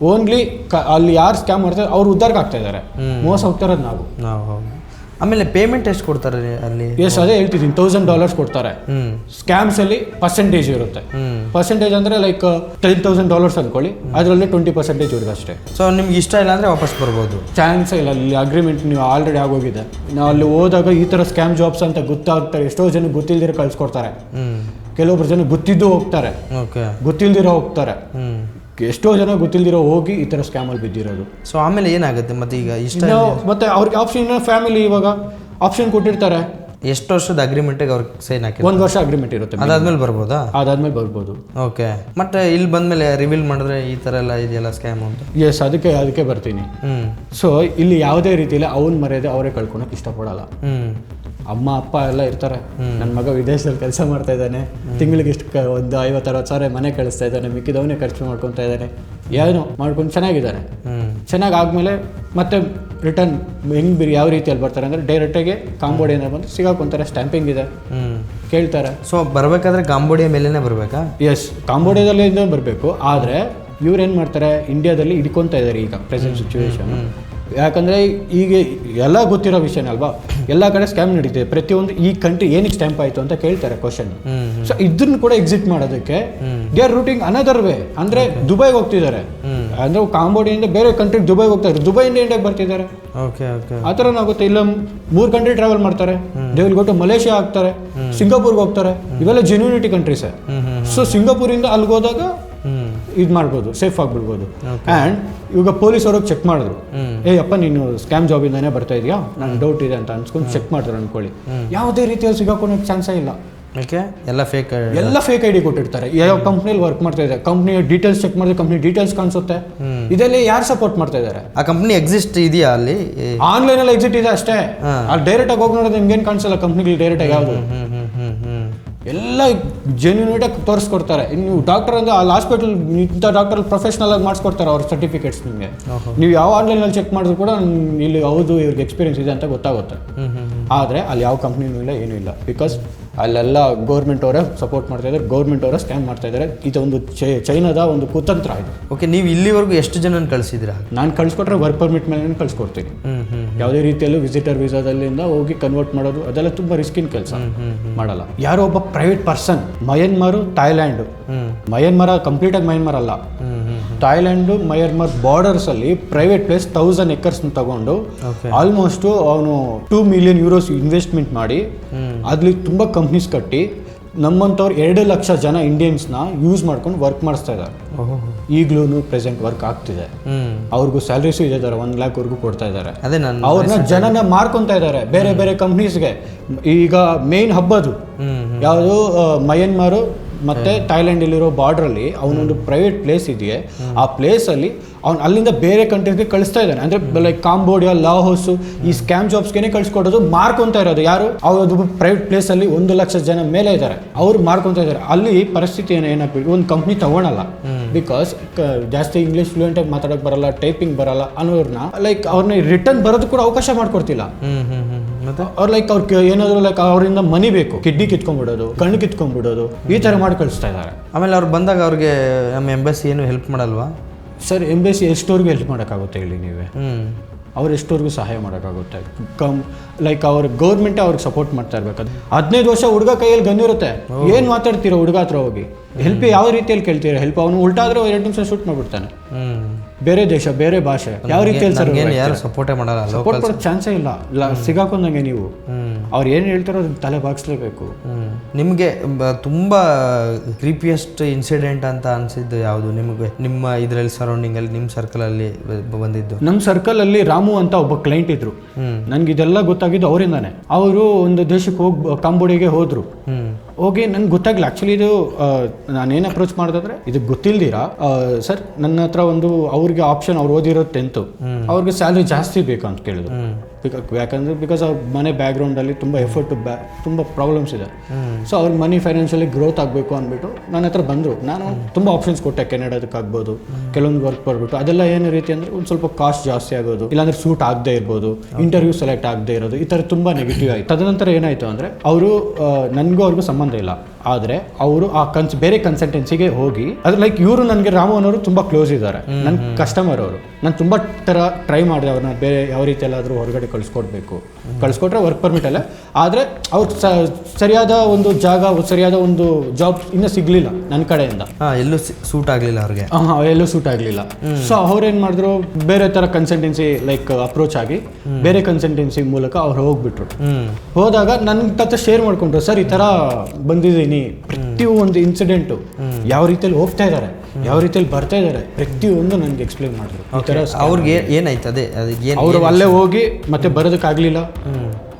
ಓನ್ಲಿ ಅಲ್ಲಿ ಯಾರು ಸ್ಕ್ಯಾಮ್ ಮಾಡ್ತಾರೆ ಅವ್ರು ಉದ್ದಾರಕ್ಕೆ ಆಗ್ತಾ ಇದ್ದಾರೆ. ಮೋಸ ಹೋಗ್ತಾ ಇರೋದು ನಾವು. ಆಮೇಲೆ ಪೇಮೆಂಟ್ ಎಷ್ಟು ಕೊಡ್ತಾರೆ ಅಲ್ಲಿ ಎಸ್ ಅದೇ ಹೇಳ್ತಿದ್ದೀನಿ. ತೌಸಂಡ್ ಡಾಲರ್ಸ್ ಕೊಡ್ತಾರೆ. ಸ್ಕ್ಯಾಮ್ಸ್ ಅಲ್ಲಿ ಪರ್ಸೆಂಟೇಜ್ ಇರುತ್ತೆ. ಪರ್ಸೆಂಟೇಜ್ ಅಂದ್ರೆ ಲೈಕ್ ಟೆನ್ ತೌಸಂಡ್ ಡಾಲರ್ಸ್ ಅನ್ಕೊಳ್ಳಿ. ಅದರಲ್ಲಿ ಟ್ವೆಂಟಿ ಪರ್ಸೆಂಟೇಜ್ ಇರುತ್ತೆ ಅಷ್ಟೇ. ಸೊ ನಿಮ್ಗೆ ಇಷ್ಟ ಇಲ್ಲ ಅಂದ್ರೆ ವಾಪಸ್ ಬರ್ಬೋದು. ಚಾನ್ಸ್ ಇಲ್ಲ. ಅಲ್ಲಿ ಅಗ್ರಿಮೆಂಟ್ ನೀವು ಆಲ್ರೆಡಿ ಆಗೋಗಿದೆ. ನಾವು ಅಲ್ಲಿ ಹೋದಾಗ ಈ ತರ ಸ್ಕ್ಯಾಮ್ ಜಾಬ್ಸ್ ಅಂತ ಗೊತ್ತಾಗ್ತಾರೆ. ಎಷ್ಟೋ ಜನ ಗೊತ್ತಿಲ್ದಿರೋ ಕಳ್ಸ್ಕೊಡ್ತಾರೆ. ಕೆಲವೊಬ್ರು ಜನ ಗೊತ್ತಿದ್ದು ಹೋಗ್ತಾರೆ. ಗೊತ್ತಿಲ್ದಿರೋ ಹೋಗ್ತಾರೆ. ಎಷ್ಟೋ ಜನ ಗೊತ್ತಿಲ್ದಿರೋ ಹೋಗಿ ಈ ಥರ ಸ್ಕ್ಯಾಮಲ್ಲಿ ಬಿದ್ದಿರೋದು. ಸೊ ಆಮೇಲೆ ಏನಾಗುತ್ತೆ ಮತ್ತೆ ಈಗ ಇಷ್ಟ ಇನ್ನು ಮತ್ತೆ ಅವ್ರಿಗೆ ಆಪ್ಷನ್ ಫ್ಯಾಮಿಲಿ ಇವಾಗ ಆಪ್ಷನ್ ಕೊಟ್ಟಿರ್ತಾರೆ. ಎಷ್ಟು ವರ್ಷದ ಅಗ್ರಿಮೆಂಟಿಗೆ ಅವ್ರಿಗೆ ಸೈನ್ ಹಾಕಿ ಒಂದು ವರ್ಷ ಅಗ್ರಿಮೆಂಟ್ ಇರುತ್ತೆ ಅದಾದ್ಮೇಲೆ ಬರ್ಬೋದಾ? ಅದಾದ್ಮೇಲೆ ಬರ್ಬೋದು. ಓಕೆ ಮತ್ತೆ ಇಲ್ಲಿ ಬಂದಮೇಲೆ ರಿವೀಲ್ ಮಾಡಿದ್ರೆ ಈ ಥರ ಎಲ್ಲ ಇದೆಯಲ್ಲ ಸ್ಕ್ಯಾಮ್ ಅಂತ? ಎಸ್ ಅದಕ್ಕೆ ಅದಕ್ಕೆ ಬರ್ತೀನಿ. ಹ್ಞೂ ಸೊ ಇಲ್ಲಿ ಯಾವುದೇ ರೀತಿಯಲ್ಲಿ ಅವನ್ ಮರ್ಯಾದೆ ಅವರೇ ಕಳ್ಕೊಳಕ್ಕೆ ಇಷ್ಟಪಡಲ್ಲ. ಹ್ಞೂ ಅಮ್ಮ ಅಪ್ಪ ಎಲ್ಲ ಇರ್ತಾರೆ. ನನ್ನ ಮಗ ವಿದೇಶದಲ್ಲಿ ಕೆಲಸ ಮಾಡ್ತಾ ಇದ್ದಾನೆ. ತಿಂಗಳಿಗೆ ಇಷ್ಟು ಕ- ಒಂದು ಐವತ್ತು ಅರವತ್ತು ಸಾವಿರ ಮನೆ ಕಳಿಸ್ತಾ ಇದ್ದಾನೆ. ಮಿಕ್ಕಿದವನೇ ಖರ್ಚು ಮಾಡ್ಕೊತಾ ಇದ್ದಾನೆ. ಏನೋ ಮಾಡ್ಕೊಂಡು ಚೆನ್ನಾಗಿದ್ದಾನೆ ಚೆನ್ನಾಗಿ ಆದಮೇಲೆ ಮತ್ತೆ ರಿಟರ್ನ್ ಹೆಂಗೆ ಬಿರಿ ಯಾವ ರೀತಿಯಲ್ಲಿ ಬರ್ತಾರೆ ಅಂದರೆ ಡೈರೆಕ್ಟಾಗಿ ಕಾಂಬೋಡಿಯಿಂದ ಬಂದು ಸಿಗಾಕೊಂತಾರೆ. ಸ್ಟ್ಯಾಂಪಿಂಗ್ ಇದೆ. ಕೇಳ್ತಾರೆ. ಸೊ ಬರಬೇಕಾದ್ರೆ ಕಾಂಬೋಡಿಯಾ ಮೇಲೇ ಬರಬೇಕಾ? ಎಸ್ ಕಾಂಬೋಡಿಯಾದಲ್ಲಿ ಬರಬೇಕು. ಆದರೆ ಇವ್ರು ಏನು ಮಾಡ್ತಾರೆ? ಇಂಡಿಯಾದಲ್ಲಿ ಹಿಡ್ಕೊತಾ ಇದ್ದಾರೆ ಈಗ ಪ್ರೆಸೆಂಟ್ ಸಿಚುವೇಶನ್ ಯಾಕಂದರೆ ಈಗ ಎಲ್ಲ ಗೊತ್ತಿರೋ ವಿಷಯನೇ ಅಲ್ವಾ? ಎಲ್ಲ ಕಡೆ ಸ್ಕ್ಯಾಮ್ ನಡೀತಿದೆ. ಪ್ರತಿಯೊಂದು ಈ ಕಂಟ್ರಿ ಏನಕ್ಕೆ ಸ್ಟ್ಯಾಂಪ್ ಆಯಿತು ಅಂತ ಕೇಳ್ತಾರೆ ಕ್ವಶನ್ ಸೊ ಇದನ್ನ ಕೂಡ ಎಕ್ಸಿಟ್ ಮಾಡೋದಕ್ಕೆ they are routing another way ಅಂದ್ರೆ ದುಬೈಗೆ ಹೋಗ್ತಿದ್ದಾರೆ. ಅಂದ್ರೆ ಕಾಂಬೋಡಿಯಿಂದ ಬೇರೆ ಕಂಟ್ರಿಗೆ ದುಬೈಗೆ ಹೋಗ್ತಾರೆ ದುಬೈಯಿಂದ ಇಂಡಿಯಾಗೆ ಬರ್ತಿದ್ದಾರೆ. ಆ ಥರ ಆಗುತ್ತೆ. ಇಲ್ಲ ಮೂರು ಕಂಟ್ರಿ ಟ್ರಾವೆಲ್ ಮಾಡ್ತಾರೆ. ದೇ ವಿಲ್ ಮಲೇಷಿಯಾ ಆಗ್ತಾರೆ. ಸಿಂಗಾಪುರ್ಗೆ ಹೋಗ್ತಾರೆ. ಇವೆಲ್ಲ ಜೆನ್ಯೂನಿಟಿ ಕಂಟ್ರೀಸ್ ಸೊ ಸಿಂಗಾಪುರಿಂದ ಅಲ್ಲಿಗೆ ಹೋದಾಗ ಇದು ಮಾಡ್ಬೋದು ಸೇಫ್ ಆಗಿಬಿಡ್ಬೋದು. ಆ್ಯಂಡ್ ಇವಾಗ ಪೊಲೀಸ್ ಅವ್ರಿಗೆ ಚೆಕ್ ಮಾಡಿದ್ರು. ಏ ಅಪ್ಪ ನೀನು ಸ್ಕ್ಯಾಮ್ ಜಾಬಿಂದಾನೇ ಬರ್ತಾ ಇದೆಯಾ? ನಂಗೆ ಡೌಟ್ ಇದೆ ಅಂತ ಅನ್ಸ್ಕೊಂಡು ಚೆಕ್ ಮಾಡಿದ್ರು ಅನ್ಕೊಳ್ಳಿ. ಯಾವುದೇ ರೀತಿಯಲ್ಲಿ ಸಿಗಾಕೊಳಕ್ಕೆ ಚಾನ್ಸೇ ಇಲ್ಲ. ಓಕೆ ಎಲ್ಲ ಫೇಕ್ ಎಲ್ಲ ಫೇಕ್ ಐ ಡಿ ಕೊಟ್ಟಿರ್ತಾರೆ ಯಾವ ಕಂಪ್ನಿಲಿ ವರ್ಕ್ ಮಾಡ್ತಾ ಇದ್ದಾರೆ. ಕಂಪ್ನಿ ಡೀಟೇಲ್ಸ್ ಚೆಕ್ ಮಾಡಿದ್ರೆ ಕಂಪ್ನಿ ಡೀಟೇಲ್ಸ್ ಕಾಣಿಸುತ್ತೆ. ಇದೆಲ್ಲ ಯಾರು ಸಪೋರ್ಟ್ ಮಾಡ್ತಾ ಇದ್ದಾರೆ? ಆ ಕಂಪ್ನಿ ಎಕ್ಸಿಸ್ಟ್ ಇದೆಯಾ ಅಲ್ಲಿ? ಆನ್ಲೈನ್ ಅಲ್ಲಿ ಎಕ್ಸಿಟ್ ಇದೆ ಅಷ್ಟೇ. ಅಲ್ಲಿ ಡೈರೆಕ್ಟ್ ಆಗಿ ಹೋಗಿ ನೋಡಿದ್ರೆ ನಿಮ್ಗೇನು ಕಾಣಿಸಲ್ಲ ಕಂಪ್ನಿಗಳು ಡೈರೆಕ್ಟ್ ಆಗಿ ಯಾವುದು. ಎಲ್ಲ ಜೆನ್ಯೂನ್ ಆಗಿ ತೋರಿಸ್ಕೊಡ್ತಾರೆ. ನೀವು ಡಾಕ್ಟರ್ ಅಂದರೆ ಅಲ್ಲಿ ಹಾಸ್ಪಿಟಲ್ ಇಂಥ ಡಾಕ್ಟರ್ ಪ್ರೊಫೆಷನಲ್ ಆಗಿ ಮಾಡಿಸ್ಕೊಡ್ತಾರೆ ಅವ್ರ ಸರ್ಟಿಫಿಕೇಟ್ಸ್ ನಿಮಗೆ. ನೀವು ಯಾವ ಆನ್ಲೈನಲ್ಲಿ ಚೆಕ್ ಮಾಡಿದ್ರು ಕೂಡ ಇಲ್ಲಿ ಹೌದು ಇವ್ರಿಗೆ ಎಕ್ಸ್ಪೀರಿಯನ್ಸ್ ಇದೆ ಅಂತ ಗೊತ್ತಾಗುತ್ತೆ. ಆದರೆ ಅಲ್ಲಿ ಯಾವ ಕಂಪ್ನಿನೂ ಇಲ್ಲ ಏನೂ ಇಲ್ಲ. ಬಿಕಾಸ್ ಅಲ್ಲೆಲ್ಲ ಗೌರ್ಮೆಂಟ್ ಅವರೇ ಸಪೋರ್ಟ್ ಮಾಡ್ತಾ ಇದ್ದಾರೆ ಗೌರ್ಮೆಂಟ್ ಅವರೇ ಸ್ಕ್ಯಾಮ್ ಮಾಡ್ತಾ ಇದ್ದಾರೆ ಇದೊಂದು ಚೈನಾದ ಒಂದು ಕುತಂತ್ರ ಇದು. ಓಕೆ ನೀವು ಇಲ್ಲಿವರೆಗೂ ಎಷ್ಟು ಜನ ಕಳಿಸಿದ್ರಾ ನಾನು ಕಳಿಸ್ಕೊಟ್ರೆ ವರ್ಕ್ ಪರ್ಮಿಟ್ ಮೇಲೆ ಕಳಿಸ್ಕೊಡ್ತೀನಿ. ಯಾವುದೇ ರೀತಿಯಲ್ಲೂ ವಿಸಿಟರ್ ವೀಸಾದಲ್ಲಿಂದ ಹೋಗಿ ಕನ್ವರ್ಟ್ ಮಾಡೋದು ಅದೆಲ್ಲ ತುಂಬ ರಿಸ್ಕಿನ ಕೆಲಸ. ಮಾಡಲ್ಲ. ಯಾರೋ ಒಬ್ಬ ಪ್ರೈವೇಟ್ ಪರ್ಸನ್ ಮಯನ್ಮಾರು ಥಾಯ್ಲ್ಯಾಂಡು ಮಯನ್ಮಾರ ಕಂಪ್ಲೀಟಾಗಿ ಮಯನ್ಮಾರ್ ಅಲ್ಲ. ಥಾಯ್ಲ್ಯಾಂಡು ಮಯನ್ಮಾರ್ ಬಾರ್ಡರ್ಸ್ ಅಲ್ಲಿ ಪ್ರೈವೇಟ್ ಪ್ಲೇಸ್ ತೌಸಂಡ್ ಎಕರ್ಸ್ ತಗೊಂಡು ಆಲ್ಮೋಸ್ಟ್ ಅವನು ಟೂ ಮಿಲಿಯನ್ ಯೂರೋಸ್ ಇನ್ವೆಸ್ಟ್ಮೆಂಟ್ ಮಾಡಿ ಅಲ್ಲಿ ತುಂಬ ಕಂಪ್ನೀಸ್ ಕಟ್ಟಿ ನಮ್ಮಂಥವ್ರು ಎರಡು ಲಕ್ಷ ಜನ ಇಂಡಿಯನ್ಸ್ನ ಯೂಸ್ ಮಾಡ್ಕೊಂಡು ವರ್ಕ್ ಮಾಡಿಸ್ತಾ ಇದ್ದಾರೆ. ಈಗಲೂ ಪ್ರೆಸೆಂಟ್ ವರ್ಕ್ ಆಗ್ತಿದೆ. ಅವ್ರಿಗೂ ಸ್ಯಾಲ್ರೀಸು ಇದೆ ಒನ್ ಲ್ಯಾಕ್ ಲ್ಯಾಕ್ವರೆಗೂ ಕೊಡ್ತಾ ಇದ್ದಾರೆ. ಅವ್ರನ್ನ ಜನನ ಮಾರ್ಕೊತಾ ಇದ್ದಾರೆ ಬೇರೆ ಬೇರೆ ಕಂಪ್ನೀಸ್ಗೆ. ಈಗ ಮೇನ್ ಹಬ್ಬದು. ಅದು ಯಾವುದು ಮಯನ್ಮಾರು ಮತ್ತೆ ಥಾಯ್ಲ್ಯಾಂಡಲ್ಲಿರೋ ಬಾರ್ಡ್ರಲ್ಲಿ ಅವನೊಂದು ಪ್ರೈವೇಟ್ ಪ್ಲೇಸ್ ಇದೆಯೇ. ಆ ಪ್ಲೇಸಲ್ಲಿ ಅವ್ನು ಅಲ್ಲಿಂದ ಬೇರೆ ಕಂಟ್ರಿಗೆ ಕಳಿಸ್ತಾ ಇದ್ದಾನೆ ಅಂದರೆ ಲೈಕ್ ಕಾಂಬೋಡಿಯಾ ಲಾಹೋಸು ಈ ಸ್ಕ್ಯಾಮ್ ಜಾಬ್ಸ್ಗೆ ಕಳಿಸ್ಕೊಡೋದು ಮಾರ್ಕೊಂತ ಇರೋದು. ಯಾರು? ಅವ್ರದ್ದು ಪ್ರೈವೇಟ್ ಪ್ಲೇಸಲ್ಲಿ ಒಂದು ಲಕ್ಷ ಜನ ಮೇಲೆ ಇದ್ದಾರೆ. ಅವ್ರು ಮಾರ್ಕೊಂತ ಇದ್ದಾರೆ. ಅಲ್ಲಿ ಪರಿಸ್ಥಿತಿ ಏನು ಏನಾಗ್ಬಿಟ್ಟು ಒಂದು ಕಂಪ್ನಿ ತಗೊಳಲ್ಲ. ಬಿಕಾಸ್ ಜಾಸ್ತಿ ಇಂಗ್ಲೀಷ್ ಫ್ಲೂಯೆಂಟಾಗಿ ಮಾತಾಡೋಕೆ ಬರಲ್ಲ ಟೈಪಿಂಗ್ ಬರಲ್ಲ ಅನ್ನೋರ್ನ ಲೈಕ್ ಅವ್ರನ್ನ ರಿಟರ್ನ್ ಬರೋದು ಕೂಡ ಅವಕಾಶ ಮಾಡ್ಕೊಡ್ತಿಲ್ಲ. ಅವ್ರು ಲೈಕ್ ಅವ್ರ ಏನಾದ್ರು ಲೈಕ್ ಅವರಿಂದ ಮನಿ ಬೇಕು. ಕಿಡ್ನಿ ಕಿತ್ಕೊಂಡ್ಬಿಡೋದು ಕಣ್ಣು ಕಿತ್ಕೊಂಡ್ಬಿಡೋದು ಈ ಥರ ಮಾಡಿ ಕಳಿಸ್ತಾ ಇದ್ದಾರೆ. ಆಮೇಲೆ ಅವ್ರು ಬಂದಾಗ ಅವ್ರಿಗೆ ನಮ್ಮ ಎಂಬಸಿ ಏನು ಹೆಲ್ಪ್ ಮಾಡಲ್ವಾ? ಸರ್ ಎಂಬೆಸಿ ಎಷ್ಟೋರ್ಗು ಹೆಲ್ಪ್ ಮಾಡೋಕ್ಕಾಗುತ್ತೆ ಹೇಳಿ ನೀವೇ? ಅವ್ರು ಎಷ್ಟೋರ್ಗು ಸಹಾಯ ಮಾಡೋಕ್ಕಾಗುತ್ತೆ? ಕಮ್ ಲೈಕ್ ಅವ್ರ ಗೌರ್ಮೆಂಟೇ ಅವ್ರಿಗೆ ಸಪೋರ್ಟ್ ಮಾಡ್ತಾ ಇರ್ಬೇಕಾದ್ರೆ ಹದಿನೈದು ವರ್ಷ ಹುಡುಗ ಕೈಯಲ್ಲಿ ಗನ್ನಿರುತ್ತೆ ಏನು ಮಾತಾಡ್ತೀರೋ ಹುಡುಗ ಹತ್ರ ಹೋಗಿ. ಹೆಲ್ಪ್ ಯಾವ ರೀತಿಯಲ್ಲಿ ಕೇಳ್ತೀರಾ? ಹೆಲ್ಪ್ ಅವನು ಉಲ್ಟಾದ್ರೆ ಎರಡು ನಿಮಿಷ ಶೂಟ್ ಮಾಡ್ಬಿಡ್ತಾನೆ. ಬೇರೆ ದೇಶ ಬೇರೆ ಭಾಷೆ. ಯಾವ ರೀತಿಯಲ್ಲಿ ಸರ್ ಯಾರು ಸಪೋರ್ಟೇ ಮಾಡಲ್ಲ ಸಪೋರ್ಟ್ ಕೊಡೋಕ್ಕೆ ಚಾನ್ಸೇ ಇಲ್ಲ. ಇಲ್ಲ ಸಿಗಾಕೊಂಡಂಗೆ ನೀವು. ಅವ್ರು ಏನು ಹೇಳ್ತಾರೋ ಅದನ್ನ ತಲೆ ಬಾಗಿಸ್ಲೇಬೇಕು. ನಿಮಗೆ ತುಂಬ ಕ್ರೀಪಿಯೆಸ್ಟ್ ಇನ್ಸಿಡೆಂಟ್ ಅಂತ ಅನಿಸಿದ್ದು ಯಾವುದು? ನಿಮಗೆ ನಿಮ್ಮ ಇದರಲ್ಲಿ ಸರೌಂಡಿಂಗಲ್ಲಿ ನಿಮ್ಮ ಸರ್ಕಲಲ್ಲಿ ಬಂದಿದ್ದು? ನಮ್ಮ ಸರ್ಕಲ್ ಅಲ್ಲಿ ರಾಮು ಅಂತ ಒಬ್ಬ ಕ್ಲೈಂಟ್ ಇದ್ರು. ನನಗೆ ನನ್ಗೆ ಇದೆಲ್ಲ ಗೊತ್ತಾಗಿದ್ದು ಅವರಿಂದಾನೆ. ಅವರು ಒಂದು ದೇಶಕ್ಕೆ ಹೋಗಿ ಕಾಂಬೋಡಿಗೆ ಹೋದ್ರು. ಹೋಗಿ ನನ್ಗೆ ಗೊತ್ತಾಗಲಿಲ್ಲ. ಆ್ಯಕ್ಚುಲಿ ಇದು ನಾನೇನು ಅಪ್ರೋಚ್ ಮಾಡೋದಾದ್ರೆ ಇದು ಗೊತ್ತಿಲ್ದಿರಾ ಸರ್ ನನ್ನ ಹತ್ರ ಒಂದು ಅವ್ರಿಗೆ ಆಪ್ಷನ್ ಅವ್ರು ಓದಿರೋ ಟೆಂತು ಅವ್ರಿಗೆ ಸ್ಯಾಲ್ರಿ ಜಾಸ್ತಿ ಬೇಕು ಅಂತ ಕೇಳಿದ್ರು. ಯಾಕಂದ್ರೆ ಬಿಕಾಸ್ ಅವ್ರ ಮನೆ ಬ್ಯಾಕ್ಗ್ರೌಂಡಲ್ಲಿ ತುಂಬ ಎಫರ್ಟ್ ಬ್ಯಾ ತುಂಬ ಪ್ರಾಬ್ಲಮ್ಸ್ ಇದೆ. ಸೊ ಅವ್ರ ಮನಿ ಫೈನಾನ್ಷಿಯಲಿ ಗ್ರೋತ್ ಆಗಬೇಕು ಅಂದ್ಬಿಟ್ಟು ನನ್ನ ಹತ್ರ ಬಂದರು. ನಾನು ತುಂಬ ಆಪ್ಷನ್ಸ್ ಕೊಟ್ಟೆ ಕೆನಡಾದಕ್ಕಾಗ್ಬೋದು ಕೆಲವೊಂದು ವರ್ಕ್ ಬರ್ಬಿಟ್ಟು. ಅದೆಲ್ಲ ಏನು ರೀತಿ ಅಂದರೆ ಒಂದು ಸ್ವಲ್ಪ ಕಾಸ್ಟ್ ಜಾಸ್ತಿ ಆಗೋದು. ಇಲ್ಲಾಂದ್ರೆ ಸೂಟ್ ಆಗದೆ ಇರ್ಬೋದು. ಇಂಟರ್ವ್ಯೂ ಸೆಲೆಕ್ಟ್ ಆಗದೆ ಇರೋದು. ಈ ಥರ ತುಂಬ ನೆಗೆಟಿವ್ ಆಯಿತು. ತದನಂತರ ಏನಾಯಿತು ಅಂದರೆ ಅವರು ನನಗೂ ಅವ್ರಿಗೂ ಸಂಬಂಧ ಇಲ್ಲ. ಆದರೆ ಅವರು ಆ ಕನ್ಸ್ ಬೇರೆ ಕನ್ಸಲ್ಟೆನ್ಸಿಗೆ ಹೋಗಿ ಅದು ಲೈಕ್ ಇವರು ನನಗೆ ರಾಮು ಅನ್ನೋರು ತುಂಬ ಕ್ಲೋಸ್ ಇದ್ದಾರೆ. ನನ್ನ ಕಸ್ಟಮರ್ ಅವರು. ನಾನು ತುಂಬ ಥರ ಟ್ರೈ ಮಾಡಿದೆ ಅವ್ರನ್ನ ಬೇರೆ ಯಾವ ರೀತಿ ಎಲ್ಲಾದರೂ ಹೊರಗಡೆ ಕಳಿಸ್ಕೊಡ್ಬೇಕು. ಕಳಿಸ್ಕೊಟ್ರೆ ವರ್ಕ್ ಪರ್ಮಿಟ್ ಅಲ್ಲ. ಆದರೆ ಅವ್ರು ಸರಿಯಾದ ಒಂದು ಜಾಗ ಸರಿಯಾದ ಒಂದು ಜಾಬ್ ಇನ್ನೂ ಸಿಗಲಿಲ್ಲ ನನ್ನ ಕಡೆಯಿಂದ. ಎಲ್ಲೂ ಸೂಟ್ ಆಗಲಿಲ್ಲ ಅವ್ರಿಗೆ. ಹಾಂ ಎಲ್ಲೂ ಸೂಟ್ ಆಗಲಿಲ್ಲ. ಸೊ ಅವ್ರೇನು ಮಾಡಿದ್ರು ಬೇರೆ ಥರ ಕನ್ಸಲ್ಟೆನ್ಸಿ ಲೈಕ್ ಅಪ್ರೋಚ್ ಆಗಿ ಬೇರೆ ಕನ್ಸಲ್ಟೆನ್ಸಿ ಮೂಲಕ ಅವ್ರು ಹೋಗ್ಬಿಟ್ರು. ಹೋದಾಗ ನನ್ನ ತತ್ತ ಶೇರ್ ಮಾಡ್ಕೊಂಡ್ರು ಸರ್ ಈ ಥರ ಬಂದಿದ್ದೀನಿ. ಪ್ರತಿಯೊಂದು ಇನ್ಸಿಡೆಂಟು ಯಾವ ರೀತಿಯಲ್ಲಿ ಹೋಗ್ತಾ ಇದ್ದಾರೆ ಯಾವ ರೀತಿಯಲ್ಲಿ ಬರ್ತಾ ಇದ್ದಾರೆ ಪ್ರತಿಯೊಂದು ನನಗೆ ಎಕ್ಸ್ಪ್ಲೈನ್ ಮಾಡಿದ್ರು. ಈ ಥರ ಅವ್ರಿಗೆ ಏನಾಯ್ತು ಅದೇ ಅದಕ್ಕೆ ಏನು ಅವರು ಅಲ್ಲೇ ಹೋಗಿ ಮತ್ತೆ ಬರೋದಕ್ಕಾಗಲಿಲ್ಲ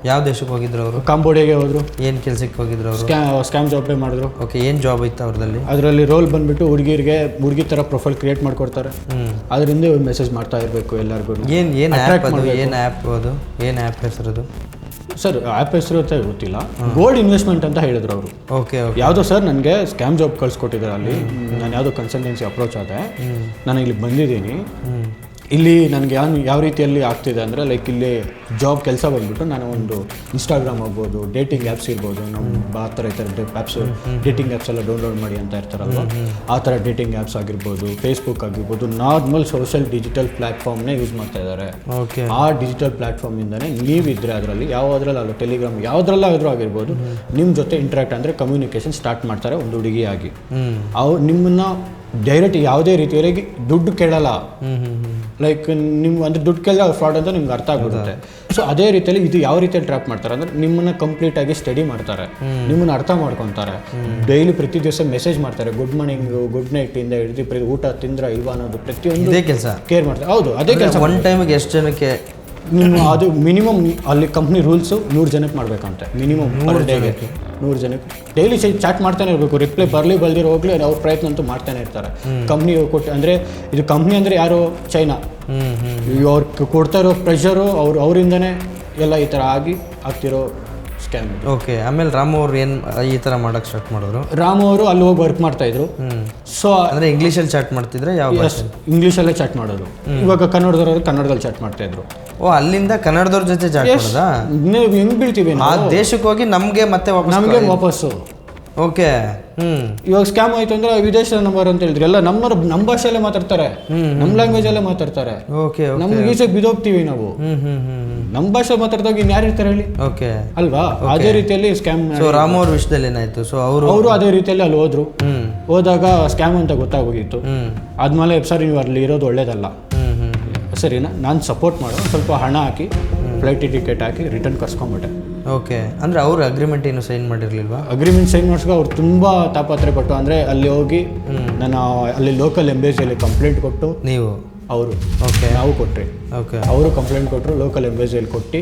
ಯಾವ ದೇಶಕ್ಕೆ ಹೋಗಿದ್ರು ಅವರು? ಕಾಂಬೋಡಿಯಾಗೆ ಹೋದ್ರು. ಏನು ಕೆಲಸಕ್ಕೆ ಹೋಗಿದ್ರು ಅವರು? ಸ್ಕ್ಯಾ ಸ್ಕ್ಯಾಮ್ ಜಾಬ್ಲೇ ಮಾಡಿದ್ರು. ಓಕೆ ಏನು ಜಾಬ್ ಇತ್ತು ಅವ್ರದಲ್ಲಿ ಅದರಲ್ಲಿ ರೋಲ್ ಬಂದ್ಬಿಟ್ಟು ಹುಡುಗಿರಿಗೆ ಹುಡುಗಿ ಥರ ಪ್ರೊಫೈಲ್ ಕ್ರಿಯೇಟ್ ಮಾಡ್ಕೊಡ್ತಾರೆ. ಅದರಿಂದ ಮೆಸೇಜ್ ಮಾಡ್ತಾ ಇರಬೇಕು ಎಲ್ಲರಿಗೂ ಏನು ಏನು ಆ್ಯಪ್ ಅದು. ಏನು ಆ್ಯಪ್ ಅದು? ಏನು ಆ್ಯಪ್ ಹೆಸರದು? ಸರ್ ಆ್ಯಪ್ ಹೆಸರು ಅಂತ ಗೊತ್ತಿಲ್ಲ. ಗೋಲ್ಡ್ ಇನ್ವೆಸ್ಟ್ಮೆಂಟ್ ಅಂತ ಹೇಳಿದ್ರು ಅವರು. ಓಕೆ ಯಾವುದೋ ಸರ್ ನನಗೆ ಸ್ಕ್ಯಾಮ್ ಜಾಬ್ ಕಳ್ಸಿಕೊಟ್ಟಿದ್ದಾರೆ ಅಲ್ಲಿ. ನಾನು ಯಾವುದೋ ಕನ್ಸಲ್ಟೆನ್ಸಿ ಅಪ್ರೋಚ್ ಆದೆ. ನಾನು ಇಲ್ಲಿ ಬಂದಿದ್ದೀನಿ. ಇಲ್ಲಿ ನನಗೆ ಯಾವ ಯಾವ ರೀತಿಯಲ್ಲಿ ಆಗ್ತಿದೆ ಅಂದರೆ ಲೈಕ್ ಇಲ್ಲಿ ಜಾಬ್ ಕೆಲಸ ಬಂದ್ಬಿಟ್ಟು ನಾನು ಒಂದು ಇನ್ಸ್ಟಾಗ್ರಾಮ್ ಆಗ್ಬೋದು ಡೇಟಿಂಗ್ ಆ್ಯಪ್ಸ್ ಇರ್ಬೋದು ನಮ್ಮ ಆ ಥರ ಈ ಥರ ಆ್ಯಪ್ಸ್ ಡೇಟಿಂಗ್ ಆ್ಯಪ್ಸ್ ಎಲ್ಲ ಡೌನ್ಲೋಡ್ ಮಾಡಿ ಅಂತ ಇರ್ತಾರಲ್ವ? ಆ ಥರ ಡೇಟಿಂಗ್ ಆ್ಯಪ್ಸ್ ಆಗಿರ್ಬೋದು ಫೇಸ್ಬುಕ್ ಆಗಿರ್ಬೋದು ನಾರ್ಮಲ್ ಸೋಷಿಯಲ್ ಡಿಜಿಟಲ್ ಪ್ಲಾಟ್ಫಾರ್ಮ್ನೇ ಯೂಸ್ ಮಾಡ್ತಾ ಇದ್ದಾರೆ. ಓಕೆ ಆ ಡಿಜಿಟಲ್ ಪ್ಲ್ಯಾಟ್ಫಾರ್ಮಿಂದನೇ ನೀವಿದ್ರೆ ಅದರಲ್ಲಿ ಯಾವುದ್ರಲ್ಲಿ ಅಲ್ಲ ಟೆಲಿಗ್ರಾಮ್ ಯಾವುದ್ರಲ್ಲಾದರೂ ಆಗಿರ್ಬೋದು ನಿಮ್ಮ ಜೊತೆ ಇಂಟ್ರಾಕ್ಟ್ ಅಂದರೆ ಕಮ್ಯುನಿಕೇಷನ್ ಸ್ಟಾರ್ಟ್ ಮಾಡ್ತಾರೆ ಒಂದು ಹುಡುಗಿಯಾಗಿ. ಅವ್ರು ನಿಮ್ಮನ್ನ ಡೈರೆಕ್ಟ್ ಯಾವುದೇ ರೀತಿಯಲ್ಲಿ ದುಡ್ಡು ಕೇಳಲ್ಲ. ಲೈಕ್ ನಿಮ್ ಅಂದ್ರೆ ದುಡ್ಡು ಕೇಳಿದ್ರೆ ಅವ್ರು ಫ್ರಾಡ್ ಅಂತ ನಿಮ್ಗೆ ಅರ್ಥ ಆಗುತ್ತೆ ಸೊ ಅದೇ ರೀತಿಯಲ್ಲಿ ಇದು ಯಾವ ರೀತಿಯಲ್ಲಿ ಟ್ರ್ಯಾಪ್ ಮಾಡ್ತಾರೆ ಅಂದ್ರೆ ನಿಮ್ಮನ್ನ ಕಂಪ್ಲೀಟ್ ಆಗಿ ಸ್ಟಡಿ ಮಾಡ್ತಾರೆ. ನಿಮ್ಮನ್ನ ಅರ್ಥ ಮಾಡ್ಕೊತಾರೆ. ಡೈಲಿ ಪ್ರತಿ ದಿವಸ ಮೆಸೇಜ್ ಮಾಡ್ತಾರೆ. ಗುಡ್ ಮಾರ್ನಿಂಗ್ ಗುಡ್ ನೈಟ್ ಇಂದ ಹಿಡಿದು ಪ್ರತಿ ಊಟ ತಿಂದ್ರ ಇಲ್ವಾ ಅನ್ನೋದು ಪ್ರತಿಯೊಂದು ಕೆಲಸ. ಕೇರ್ ಮಾಡ್ತಾರೆ. ಹೌದು ಅದೇ ಕೆಲಸ ಒನ್ ಟೈಮಿಗೆ ಎಷ್ಟು ಜನಕ್ಕೆ ನಿಮ್ಮ ಅದು ಮಿನಿಮಮ್ ಅಲ್ಲಿ ಕಂಪ್ನಿ ರೂಲ್ಸು ನೂರು ಜನಕ್ಕೆ ಮಾಡಬೇಕಂತೆ. ಮಿನಿಮಮ್ ಪರ್ ಡೇಗೆ ನೂರು ಜನಕ್ಕೆ. ಡೈಲಿ ಚಾಟ್ ಮಾಡ್ತಾನೆ ಇರಬೇಕು. ರಿಪ್ಲೈ ಬರಲಿ ಬಲ್ದಿರೋ ಹೋಗ್ಲಿ ಅವ್ರ ಪ್ರಯತ್ನ ಅಂತೂ ಮಾಡ್ತಾನೆ ಇರ್ತಾರೆ. ಕಂಪ್ನಿ ಕೊಟ್ಟು ಅಂದರೆ ಇದು ಕಂಪ್ನಿ ಅಂದರೆ ಯಾರು? ಚೈನಾ ಅವ್ರು ಕೊಡ್ತಾ ಇರೋ ಪ್ರೆಷರು ಅವ್ರು ಅವರಿಂದನೇ ಎಲ್ಲ ಈ ಥರ ಆಗಿ ಆಗ್ತಿರೋ ಸ್ಕ್ಯಾಮ್ ಓಕೆ ಆಮೇಲೆ ರಾಮು ಅವ್ರು ಏನು ಈ ಥರ ಮಾಡಕ್ಕೆ ಸ್ಟಾರ್ಟ್ ಮಾಡಿದ್ರು? ರಾಮು ಅವರು ಅಲ್ಲಿ ಹೋಗಿ ವರ್ಕ್ ಮಾಡ್ತಾ ಇದ್ರು. ಸೊ ಅಂದರೆ ಇಂಗ್ಲೀಷಲ್ಲಿ ಚಾಟ್ ಮಾಡ್ತಿದ್ರೆ ಯಾವ ಭಾಷೆ ಇಂಗ್ಲೀಷಲ್ಲೇ ಚಾಟ್ ಮಾಡೋದು. ಇವಾಗ ಕನ್ನಡದವ್ರು ಕನ್ನಡದಲ್ಲಿ ಚಾಟ್ ಮಾಡ್ತಾ ಇದ್ರು. ಓ ಅಲ್ಲಿಂದ ಕನ್ನಡದವ್ರ ಜೊತೆ ಚಾಟ್ ಮಾಡೋದಾ? ಹೆಂಗ್ ಬೀಳ್ತೀವಿ ಆ ದೇಶಕ್ಕೆ ಹೋಗಿ ನಮಗೆ ಮತ್ತೆ ವಾಪಸ್ ನಮಗೆ ವಾಪಸ್ಸು. ಓಕೆ. ಹ್ಮ್. ಇವಾಗ ಸ್ಕ್ಯಾಮ್ ಆಯ್ತು ಅಂದ್ರೆ ವಿದೇಶ ನಂಬರ್ ಅಂತ ಹೇಳಿದ್ರೆ. ಎಲ್ಲ ನಮ್ಮ ನಮ್ಮ ಭಾಷೆಯಲ್ಲೇ ಮಾತಾಡ್ತಾರೆ. ನಮ್ಮ ಲ್ಯಾಂಗ್ವೇಜ್ ಅಲ್ಲೇ ಮಾತಾಡ್ತಾರೆ. ಓಕೆ ನಮ್ಗೆ ಈಚೆ ಬಿದೋಗ್ತೀವಿ ನಾವು. ನಮ್ಮ ಭಾಷೆ ಮಾತಾಡ್ದಾಗ ಇನ್ನು ಯಾರು ಇರ್ತಾರೆ ಹೇಳಿ? ಓಕೆ. ಅಲ್ವಾ? ಅದೇ ರೀತಿಯಲ್ಲಿ ಸ್ಕ್ಯಾಮ್ ಸೊ ರಾಮ್ ಅವ್ರ ವಿಷಯದಲ್ಲಿ ಏನಾಯ್ತು? ಸೊ ಅವರು ಅವರು ಅದೇ ರೀತಿಯಲ್ಲಿ ಅಲ್ಲಿ ಹೋದ್ರು. ಹೋದಾಗ ಸ್ಕ್ಯಾಮ್ ಅಂತ ಗೊತ್ತಾಗೋಗಿತ್ತು. ಆದ್ಮೇಲೆ ಸರ್ ನೀವು ಅಲ್ಲಿ ಇರೋದು ಒಳ್ಳೇದಲ್ಲ. ಸರಿನಾ? ನಾನು ಸಪೋರ್ಟ್ ಮಾಡೋ ಸ್ವಲ್ಪ ಹಣ ಹಾಕಿ. ಫ್ಲೈಟ್ ಟಿಕೆಟ್ ಹಾಕಿ ರಿಟರ್ನ್ ಕರ್ಸ್ಕೊಂಬಿಟ್ಟೆ. ಓಕೆ ಅಂದರೆ ಅವ್ರು ಅಗ್ರಿಮೆಂಟ್ ಏನು ಸೈನ್ ಮಾಡಿರಲಿಲ್ವಾ? ಅಗ್ರಿಮೆಂಟ್ ಸೈನ್ ಮಾಡಿಸ್ಕೊ ಅವ್ರು ತುಂಬ ತಾಪತ್ರೆ ಪಟ್ಟು ಅಂದರೆ ಅಲ್ಲಿ ಹೋಗಿ ನಾನು ಅಲ್ಲಿ ಲೋಕಲ್ ಎಂಬೇಸಿಯಲ್ಲಿ ಕಂಪ್ಲೇಂಟ್ ಕೊಟ್ಟು ನೀವು? ಅವರು ಓಕೆ. ನಾವು ಕೊಟ್ರಿ. ಓಕೆ. ಅವರು ಕಂಪ್ಲೇಂಟ್ ಕೊಟ್ಟರು ಲೋಕಲ್ ಎಂಬೇಸಿಯಲ್ಲಿ ಕೊಟ್ಟು.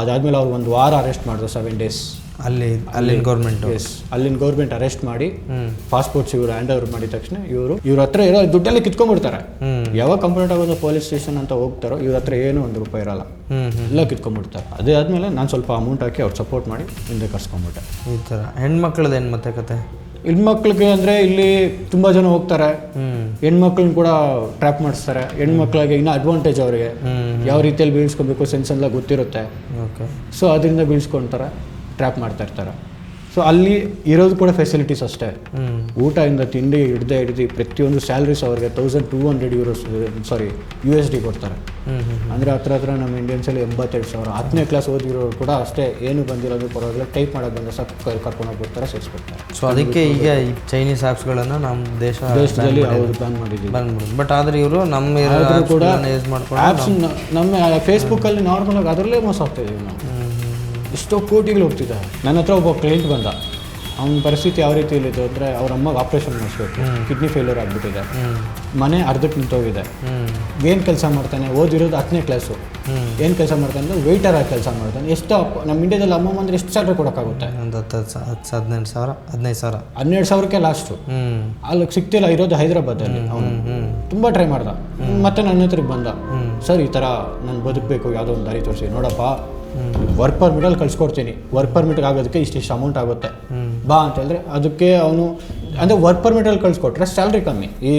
ಅದಾದಮೇಲೆ ಅವ್ರು ಒಂದು ವಾರ ಅರೆಸ್ಟ್ ಮಾಡಿದ್ರು ಸೆವೆನ್ ಡೇಸ್ ಅಲ್ಲಿ ಅಲ್ಲಿನ ಗೌರ್ಮೆಂಟ್ ಎಸ್ ಅಲ್ಲಿನ ಗೌರ್ಮೆಂಟ್ ಅರೆಸ್ಟ್ ಮಾಡಿ ಪಾಸ್ಪೋರ್ಟ್ಸ್ ಇವರು ಹ್ಯಾಂಡ್ ಓವರ್ ಮಾಡಿದ ತಕ್ಷಣ ಇವರು ಇವ್ರ ಹತ್ರ ಇರೋ ದುಡ್ಡೆಲ್ಲ ಕಿತ್ಕೊಂಡ್ಬಿಡ್ತಾರೆ. ಯಾವಾಗ ಕಂಪ್ಲೇಂಟ್ ಆಗೋದು ಪೊಲೀಸ್ ಸ್ಟೇಷನ್ ಅಂತ ಹೋಗ್ತಾರೋ ಇವ್ರ ಹತ್ರ ಏನೂ ಒಂದು ರೂಪಾಯಿ ಇರಲ್ಲ. ಎಲ್ಲ ಕಿತ್ಕೊಂಡ್ಬಿಡ್ತಾರೆ. ಅದೇ ಆದ್ಮೇಲೆ ನಾನು ಸ್ವಲ್ಪ ಅಮೌಂಟ್ ಹಾಕಿ ಅವ್ರು ಸಪೋರ್ಟ್ ಮಾಡಿ ಹಿಂದೆ ಕರ್ಸ್ಕೊಂಡ್ಬಿಟ್ಟೆ ಈ ಥರ ಹೆಣ್ಮಕ್ಳದ್ದು ಏನು ಮತ್ತೆ ಕತೆ? ಹೆಣ್ಮಕ್ಳಿಗೆ ಅಂದರೆ ಇಲ್ಲಿ ತುಂಬ ಜನ ಹೋಗ್ತಾರೆ. ಹೆಣ್ಮಕ್ಳನ್ನ ಕೂಡ ಟ್ರ್ಯಾಪ್ ಮಾಡಿಸ್ತಾರೆ. ಹೆಣ್ಮಕ್ಳಿಗೆ ಇನ್ನೂ ಅಡ್ವಾಂಟೇಜ್ ಅವರಿಗೆ. ಯಾವ ರೀತಿಯಲ್ಲಿ ಬೀಳ್ಸ್ಕೊಬೇಕು ಸೆನ್ಸ್ ಎಲ್ಲ ಗೊತ್ತಿರುತ್ತೆ. ಸೊ ಅದರಿಂದ ಬೀಳ್ಸ್ಕೊಳ್ತಾರೆ ಟ್ರ್ಯಾಪ್ ಮಾಡ್ತಾ ಇರ್ತಾರೆ. ಸೊ ಅಲ್ಲಿ ಇರೋದು ಕೂಡ ಫೆಸಿಲಿಟೀಸ್ ಅಷ್ಟೇ. ಊಟದಿಂದ ತಿಂಡಿ ಹಿಡ್ದೆ ಹಿಡ್ದು ಪ್ರತಿಯೊಂದು ಸ್ಯಾಲ್ರೀಸ್ ಅವ್ರಿಗೆ thousand two hundred euros sorry U S D ಕೊಡ್ತಾರೆ. ಅಂದರೆ ಹತ್ರ ಹತ್ರ ನಮ್ಮ ಇಂಡಿಯನ್ಸಲ್ಲಿ ಎಂಬತ್ತೆರಡು ಸಾವಿರ. ಹತ್ತನೇ ಕ್ಲಾಸ್ ಓದಿರೋರು ಕೂಡ ಅಷ್ಟೇ ಏನು ಬಂದಿರೋದು ಪರವಾಗಿಲ್ಲ ಟೈಪ್ ಮಾಡೋದು ಬಂದ ಸಪ್ ಕರ್ಕೊಂಡು ಹೋಗ್ಬಿಡ್ತಾರೆ ಸೇರಿಸ್ಕೊಡ್ತಾರೆ ಸೊ ಅದಕ್ಕೆ ಈಗ ಈ ಚೈನೀಸ್ ಆ್ಯಪ್ಸ್ಗಳನ್ನು ನಮ್ಮ ದೇಶ ದೇಶದಲ್ಲಿ ಅವರು ಬ್ಯಾನ್ ಮಾಡಿದ್ದೀವಿ. ಬಂದ್ಬಿಡು ಬಟ್ ಆದರೆ ಇವರು ನಮ್ಮ ಕೂಡ ಯೂಸ್ ಮಾಡ್ಕೊಂಡು ಆ್ಯಪ್ಸ್ ನಮ್ಮ ಫೇಸ್ಬುಕ್ಕಲ್ಲಿ ನಾರ್ಮಲ್ ಆಗಿ ಅದರಲ್ಲೇ ಮೋಸ ಆಗ್ತಾಯಿದ್ದೀವಿ ನಾವು. ಎಷ್ಟೋ ಕೋಟಿಗಳು ಹೋಗ್ತಿದೆ ನನ್ನ ಹತ್ರ ಒಬ್ಬ ಕ್ಲೈಂಟ್ ಬಂದ. ಅವನ ಪರಿಸ್ಥಿತಿ ಯಾವ ರೀತಿ ಇಲ್ಲಿದ್ದು ಅಂದರೆ ಅವ್ರ ಅಮ್ಮಗೆ ಆಪ್ರೇಷನ್ ಮಾಡಿಸ್ಬೇಕು. ಕಿಡ್ನಿ ಫೇಲ್ಯೂರ್ ಆಗಿಬಿಟ್ಟಿದೆ. ಮನೆ ಅರ್ಧಕ್ಕೆ ನಿಂತೋಗಿದೆ. ಏನು ಕೆಲಸ ಮಾಡ್ತಾನೆ? ಓದಿರೋದು ಹತ್ತನೇ ಕ್ಲಾಸು ಏನು ಕೆಲಸ ಮಾಡ್ತಾನೆ ವೆಯ್ಟರ್ ಆಗಿ ಕೆಲಸ ಮಾಡ್ತಾನೆ. ಎಷ್ಟು ಅಪ್ಪ- ನಮ್ಮ ಇಂಡಿಯಾದಲ್ಲಿ ಅಮ್ಮಮ್ಮ ಅಂದರೆ ಎಷ್ಟು ಸ್ಯಾಲ್ರಿ ಕೊಡೋಕ್ಕಾಗುತ್ತೆ? ಒಂದು ಹತ್ತು ಹತ್ತು ಹತ್ತು ಹದಿನೆಂಟು ಸಾವಿರ ಹದಿನೈದು ಸಾವಿರ. ಹನ್ನೆರಡು ಸಾವಿರಕ್ಕೆ ಲಾಸ್ಟು ಅಲ್ಲಿ ಸಿಗ್ತಿಲ್ಲ ಇರೋದು ಹೈದರಾಬಾದಲ್ಲಿ ಅವನು. ತುಂಬ ಟ್ರೈ ಮಾಡ್ದ. ಮತ್ತೆ ನನ್ನ ಹತ್ರಕ್ಕೆ ಬಂದ. ಸರ್ ಈ ಥರ ನಾನು ಬದುಕಬೇಕು ಯಾವುದೋ ಒಂದು ದಾರಿ ತೋರಿಸಿ. ನೋಡಪ್ಪ ವರ್ಕ್ ಪರ್ಮಿಟಲ್ಲಿ ಕಳ್ಸ್ಕೊಡ್ತೀನಿ. ವರ್ಕ್ ಪರ್ಮಿಟ್ಗೆ ಆಗೋದಕ್ಕೆ ಇಷ್ಟಿಷ್ಟು ಅಮೌಂಟ್ ಆಗುತ್ತೆ. ಬಾ ಅಂತ ಹೇಳಿದ್ರೆ ಅದಕ್ಕೆ ಅವನು ಅಂದರೆ ವರ್ಕ್ ಪರ್ಮಿಟಲ್ಲಿ ಕಳ್ಸ್ಕೊಟ್ರೆ ಸ್ಯಾಲ್ರಿ ಕಮ್ಮಿ. ಈ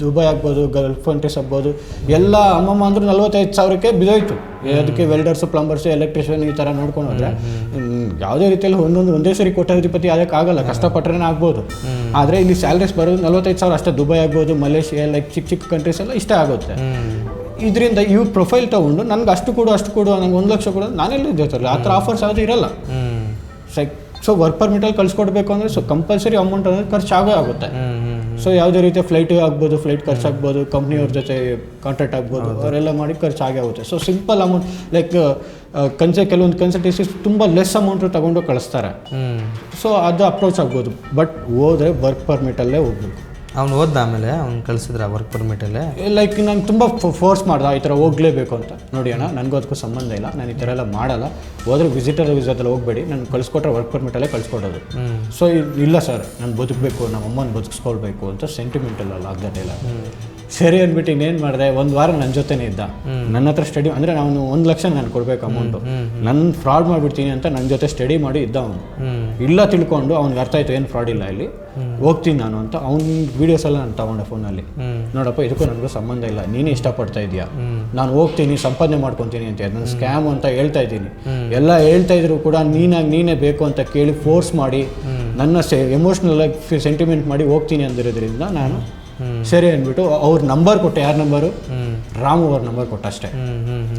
ದುಬೈ ಆಗ್ಬೋದು ಗಲ್ಫ್ ಕಂಟ್ರೀಸ್ ಆಗ್ಬೋದು ಎಲ್ಲ ಅಮ್ಮಮ್ಮ ಅಂದ್ರೆ ನಲ್ವತ್ತೈದು ಸಾವಿರಕ್ಕೆ ಬಿದೋಯ್ತು ಅದಕ್ಕೆ ವೆಲ್ಡರ್ಸು ಪ್ಲಂಬರ್ಸು ಎಲೆಕ್ಟ್ರಿಷಿಯನ್ ಈ ಥರ ನೋಡ್ಕೊಂಡು ಹೋದ್ರೆ ಯಾವುದೇ ರೀತಿಯಲ್ಲಿ ಒಂದೊಂದು ಒಂದೇ ಸರಿ ಕೋಟ್ಯಾಧಿಪತಿ ಅದಕ್ಕೆ ಆಗಲ್ಲ. ಕಷ್ಟಪಟ್ಟರೆ ಆಗ್ಬೋದು. ಆದರೆ ಇಲ್ಲಿ ಸ್ಯಾಲ್ರೀಸ್ ಬರೋದು ನಲ್ವತ್ತೈದು ಸಾವಿರ. ಅಷ್ಟೇ ದುಬೈ ಆಗ್ಬೋದು ಮಲೇಷಿಯಾ ಲೈಕ್ ಚಿಕ್ಕ ಚಿಕ್ಕ ಕಂಟ್ರೀಸ್ ಎಲ್ಲ ಇಷ್ಟ ಆಗುತ್ತೆ. ಇದರಿಂದ ಇವ್ರ ಪ್ರೊಫೈಲ್ ತೊಗೊಂಡು ನನಗೆ ಅಷ್ಟು ಕೊಡು ಅಷ್ಟು ಕೊಡು ನಂಗೆ ಒಂದು ಲಕ್ಷ ಕೊಡು ನಾನೆಲ್ಲೂ ಇದ್ದೇತಲ್ಲ ಆ ಥರ ಆಫರ್ಸ್ ಯಾವುದು ಇರಲ್ಲ. ಸೈಕ್ ಸೊ ವರ್ಕ್ ಪರ್ಮಿಟಲ್ಲಿ ಕಳ್ಸಿಕೊಡ್ಬೇಕು ಅಂದರೆ ಸೊ ಕಂಪಲ್ಸರಿ ಅಮೌಂಟ್ ಅಂದರೆ ಖರ್ಚು ಆಗೇ ಆಗುತ್ತೆ. ಸೊ ಯಾವುದೇ ರೀತಿಯ ಫ್ಲೈಟ್ ಆಗ್ಬೋದು ಫ್ಲೈಟ್ ಖರ್ಚಾಗ್ಬೋದು ಕಂಪ್ನಿಯವ್ರ ಜೊತೆ ಕಾಂಟ್ರಾಕ್ಟ್ ಆಗ್ಬೋದು ಅವರೆಲ್ಲ ಮಾಡಿ ಖರ್ಚು ಆಗೇ ಆಗುತ್ತೆ. ಸೊ ಸಿಂಪಲ್ ಅಮೌಂಟ್ ಲೈಕ್ ಕನ್ಸೆ ಕೆಲವೊಂದು ಕನ್ಸಲ್ಟೆನ್ಸೀಸ್ ತುಂಬ ಲೆಸ್ ಅಮೌಂಟ್ ತಗೊಂಡು ಕಳಿಸ್ತಾರೆ. ಸೊ ಅದು ಅಪ್ರೋಚ್ ಆಗ್ಬೋದು. ಬಟ್ ಹೋದ್ರೆ ವರ್ಕ್ ಪರ್ಮಿಟಲ್ಲೇ ಹೋಗ್ಬೇಕು. ಅವ್ನು ಓದ್ದ ಆಮೇಲೆ ಅವ್ನು ಕಳಿಸಿದ್ರ ವರ್ಕ್ ಪರ್ಮಿಟಲ್ಲೇ ಲೈಕ್ ನಂಗೆ ತುಂಬ ಫೋರ್ಸ್ ಮಾಡ್ದ ಈ ಥರ ಹೋಗ್ಲೇಬೇಕು ಅಂತ. ನೋಡಿ ಅಣ್ಣ ನನಗೂ ಅದಕ್ಕೂ ಸಂಬಂಧ ಇಲ್ಲ. ನಾನು ಈ ಥರ ಎಲ್ಲ ಮಾಡಲ್ಲ. ಹೋದ್ರೆ ವಿಸಿಟರ್ ವಿಸಾದಲ್ಲಿ ಹೋಗಬೇಡಿ. ನಾನು ಕಳಿಸ್ಕೊಟ್ರೆ ವರ್ಕ್ ಪರ್ಮಿಟಲ್ಲೇ ಕಳಿಸ್ಕೊಡೋದು. ಸೊ ಇಲ್ಲ ಸರ್ ನಾನು ಬದುಕಬೇಕು ನಮ್ಮ ಅಮ್ಮನ ಬದುಕಿಸ್ಕೊಳ್ಬೇಕು ಅಂತ ಸೆಂಟಿಮೆಂಟಲ್ ಅಲ್ಲ ಆಗ್ದಲ್ಲ ಸರಿ ಅಂದ್ಬಿಟ್ಟು ಇನ್ನೇನು ಮಾಡಿದೆ? ಒಂದು ವಾರ ನನ್ನ ಜೊತೆನೇ ಇದ್ದ. ನನ್ನ ಹತ್ರ ಸ್ಟಡಿ ಅಂದರೆ ನಾನು ಒಂದು ಲಕ್ಷ ನಾನು ಕೊಡಬೇಕು ಅಮೌಂಟು ನನ್ನ ಫ್ರಾಡ್ ಮಾಡಿಬಿಡ್ತೀನಿ ಅಂತ ನನ್ನ ಜೊತೆ ಸ್ಟಡಿ ಮಾಡಿ ಇದ್ದ ಅವನು. ಇಲ್ಲ ತಿಳ್ಕೊಂಡು ಅವ್ನಿಗೆ ಅರ್ಥ ಆಯ್ತು ಏನು ಫ್ರಾಡ್ ಇಲ್ಲ ಇಲ್ಲಿ. ಹೋಗ್ತೀನಿ ನಾನು ಅಂತ ಅವ್ನ ವೀಡಿಯೋಸ್ ಎಲ್ಲ ನಾನು ತಗೊಂಡೆ ಫೋನಲ್ಲಿ ನೋಡಪ್ಪ ಇದಕ್ಕೂ ನನಗೂ ಸಂಬಂಧ ಇಲ್ಲ. ನೀನೇ ಇಷ್ಟಪಡ್ತಾ ಇದೀಯಾ ನಾನು ಹೋಗ್ತೀನಿ ಸಂಪಾದನೆ ಮಾಡ್ಕೊತೀನಿ ಅಂತ ನಾನು ಸ್ಕ್ಯಾಮ್ ಅಂತ ಹೇಳ್ತಾ ಇದ್ದೀನಿ. ಎಲ್ಲ ಹೇಳ್ತಾ ಇದ್ರು ಕೂಡ ನೀನಾಗಿ ನೀನೇ ಬೇಕು ಅಂತ ಕೇಳಿ ಫೋರ್ಸ್ ಮಾಡಿ ನನ್ನ ಎಮೋಷ್ನಲ್ ಆಗಿ ಸೆಂಟಿಮೆಂಟ್ ಮಾಡಿ ಹೋಗ್ತೀನಿ ಅಂದಿರೋದ್ರಿಂದ ನಾನು ಸರಿ ಅಂದ್ಬಿಟ್ಟು ಅವ್ರ ನಂಬರ್ ಕೊಟ್ಟೆ, ಯಾರ ನಂಬರು ರಾಮು ಅವ್ರ ನಂಬರ್ ಕೊಟ್ಟ ಅಷ್ಟೇ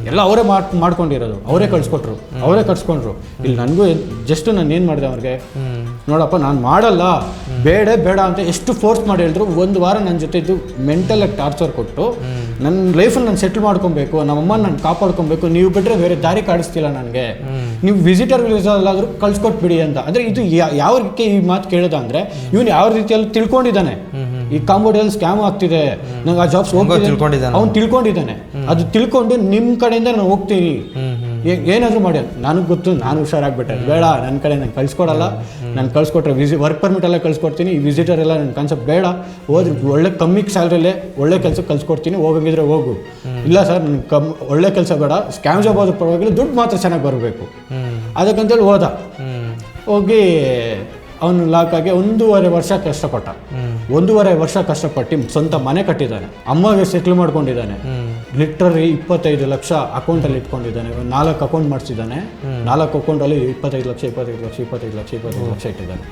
ಎಲ್ಲ ಅವರೇ ಮಾಡ್, ಮಾಡ್ಕೊಂಡಿರೋದು. ಅವರೇ ಕಳ್ಸ್ಕೊಟ್ರು. ಅವರೇ ಕಳ್ಸ್ಕೊಂಡ್ರು. ಇಲ್ಲಿ ನನಗೂ ಜಸ್ಟ್ ನಾನು ಏನು ಮಾಡಿದೆ ಅವ್ರಿಗೆ? ನೋಡಪ್ಪ, ನಾನು ಮಾಡಲ್ಲ. ಬೇಡ ಬೇಡ ಅಂತ ಎಷ್ಟು ಫೋರ್ಸ್ ಮಾಡಿ ಹೇಳಿದ್ರು, ಒಂದು ವಾರ ನನ್ನ ಜೊತೆ ಇದ್ದು ಮೆಂಟಲ್ ಆಗಿ ಟಾರ್ಚರ್ ಕೊಟ್ಟು ನನ್ನ ಲೈಫಲ್ಲಿ ನಾನು ಸೆಟ್ಲ್ ಮಾಡ್ಕೊಬೇಕು, ನಮ್ಮಮ್ಮ ನಾನು ಕಾಪಾಡ್ಕೊಬೇಕು, ನೀವು ಬಿಟ್ಟರೆ ಬೇರೆ ದಾರಿ ಕಾಡಿಸ್ತಿಲ್ಲ ನನಗೆ. ನೀವು ವಿಸಿಟರ್ ವಿಸಾಲಾದರೂ ಕಳ್ಸಿಕೊಟ್ಬಿಡಿ ಅಂತ. ಅಂದರೆ ಇದು ಯಾ- ಯಾವ ರೀತಿ ಈ ಮಾತು ಕೇಳಿದೆ ಅಂದರೆ ಇವನು ಯಾವ ರೀತಿಯಲ್ಲಿ ತಿಳ್ಕೊಂಡಿದ್ದಾನೆ. ಈ ಕಾಂಬೋಡಿಯಲ್ಲಿ ಸ್ಕ್ಯಾಮ್ ಆಗ್ತಿದೆ. ನಂಗೆ ಆ ಜಾಬ್ಸ್ ತಿಳ್ಕೊಂಡಿದ್ದಾನೆ ಅವ್ನು ತಿಳ್ಕೊಂಡಿದ್ದಾನೆ. ಅದು ತಿಳ್ಕೊಂಡು ನಿಮ್ಮ ಕಡೆಯಿಂದ ನಾನು ಹೋಗ್ತೀನಿ. ಏನಾದರೂ ಮಾಡಿ ನನಗೆ ಗೊತ್ತು ನಾನು ಹುಷಾರಾಗ್ಬಿಟ್ಟೆ. ಬೇಡ ನನ್ನ ಕಡೆ ನಂಗೆ ಕಳ್ಸಿಕೊಡಲ್ಲ. ನಾನು ಕಳ್ಸ್ಕೊಟ್ರೆ ವಿಸಿ ವರ್ಕ್ ಪರ್ಮಿಟ್ ಎಲ್ಲ ಕಳ್ಸ್ಕೊಡ್ತೀನಿ. ಈ ವಿಸಿಟರ್ ಎಲ್ಲ ನನ್ನ ಕಾನ್ಸೆಪ್ಟ್ ಬೇಡ. ಹೋದ್ರೆ ಒಳ್ಳೆ ಕಮ್ಮಿ ಸ್ಯಾಲ್ರಿಲೇ ಒಳ್ಳೆ ಕೆಲಸ ಕಳ್ಸ್ಕೊಡ್ತೀನಿ. ಹೋಗಂಗಿದ್ರೆ ಹೋಗು. ಇಲ್ಲ ಸರ್ ನನಗೆ ಕಮ್ ಒಳ್ಳೆ ಕೆಲಸ ಬೇಡ. ಸ್ಕ್ಯಾಮ್ ಜಾಬ್ ಆದ್ರೂ ಪರವಾಗಿಲ್ಲ. ದುಡ್ಡು ಮಾತ್ರ ಚೆನ್ನಾಗಿ ಬರಬೇಕು. ಅದಕ್ಕಂತೇಳಿ ಹೋದ. ಹೋಗಿ ಅವನು ಲಾಕ್ ಆಗಿ ಒಂದೂವರೆ ವರ್ಷ ಕಷ್ಟಪಟ್ಟ. ಒಂದೂವರೆ ವರ್ಷ ಕಷ್ಟಪಟ್ಟು ಸ್ವಂತ ಮನೆ ಕಟ್ಟಿದ್ದಾನೆ. ಅಮ್ಮಗೆ ಸೆಟ್ಲ್ ಮಾಡ್ಕೊಂಡಿದ್ದಾನೆ. ಲಿಟ್ರಲ್ಲಿ ಲಿಟ್ರಲಿ ಇಪ್ಪತ್ತೈದು ಲಕ್ಷ ಅಕೌಂಟಲ್ಲಿ ಇಟ್ಕೊಂಡಿದ್ದಾನೆ. ಒಂದು ನಾಲ್ಕು ಅಕೌಂಟ್ ಮಾಡಿಸಿದ್ದಾನೆ. ನಾಲ್ಕು ಅಕೌಂಟಲ್ಲಿ ಇಪ್ಪತ್ತೈದು ಲಕ್ಷ ಇಪ್ಪತ್ತೈದು ಲಕ್ಷ ಇಪ್ಪತ್ತೈದು ಲಕ್ಷ ಇಪ್ಪತ್ತೈದು ಲಕ್ಷ ಇಟ್ಟಿದ್ದಾನೆ.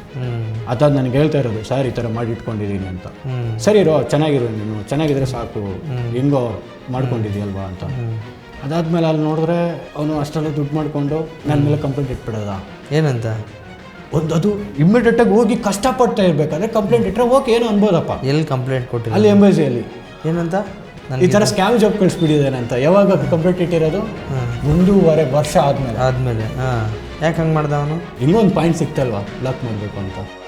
ಅದಾದ ನನಗೆ ಹೇಳ್ತಾ ಇರೋದು ಸರ್ ಈ ಥರ ಮಾಡಿ ಇಟ್ಕೊಂಡಿದ್ದೀನಿ ಅಂತ. ಸರಿ ಇರೋ ಚೆನ್ನಾಗಿರು ನೀನು. ಚೆನ್ನಾಗಿದ್ರೆ ಸಾಕು. ಹೆಂಗೋ ಮಾಡ್ಕೊಂಡಿದ್ಯಲ್ವಾ ಅಂತ. ಅದಾದ್ಮೇಲೆ ಅಲ್ಲಿ ನೋಡಿದ್ರೆ ಅವನು ಅಷ್ಟೆಲ್ಲ ದುಡ್ಡು ಮಾಡಿಕೊಂಡು ನನ್ನ ಮೇಲೆ ಕಂಪ್ಲೇಂಟ್ ಇಟ್ಬಿಡೋದ. ಏನಂತ? ಒಂದು ಅದು ಇಮ್ಮಿಡಿಯೇಟಾಗಿ ಹೋಗಿ ಕಷ್ಟಪಡ್ತಾ ಇರ್ಬೇಕಾದ್ರೆ ಕಂಪ್ಲೇಂಟ್ ಇಟ್ಟರೆ ಓಕೆ ಏನು ಅನ್ಬೋದಪ್ಪ. ಎಲ್ಲಿ ಕಂಪ್ಲೇಂಟ್ ಕೊಟ್ಟಿಲ್ಲ ಅಲ್ಲಿ ಎಂಬಸಿಯಲ್ಲಿ ಏನಂತ? ಈ ಥರ ಸ್ಕ್ಯಾಮ್ ಜಾಬ್ ಕಳಿಸ್ಬಿಟ್ಟಿದ್ದೇನೆ ಅಂತ ಯಾವಾಗ ಕಂಪ್ಲೇಂಟ್ ಇಟ್ಟಿರೋದು? ಒಂದೂವರೆ ವರ್ಷ ಆದಮೇಲೆ. ಆದಮೇಲೆ ಹಾಂ. ಯಾಕೆ ಹಂಗೆ ಮಾಡ್ದ ಅವನು? ಇನ್ನೊಂದು ಪಾಯಿಂಟ್ ಸಿಕ್ತಲ್ವಾ? ಲಾಕ್ ಮಾಡಬೇಕು ಅಂತ.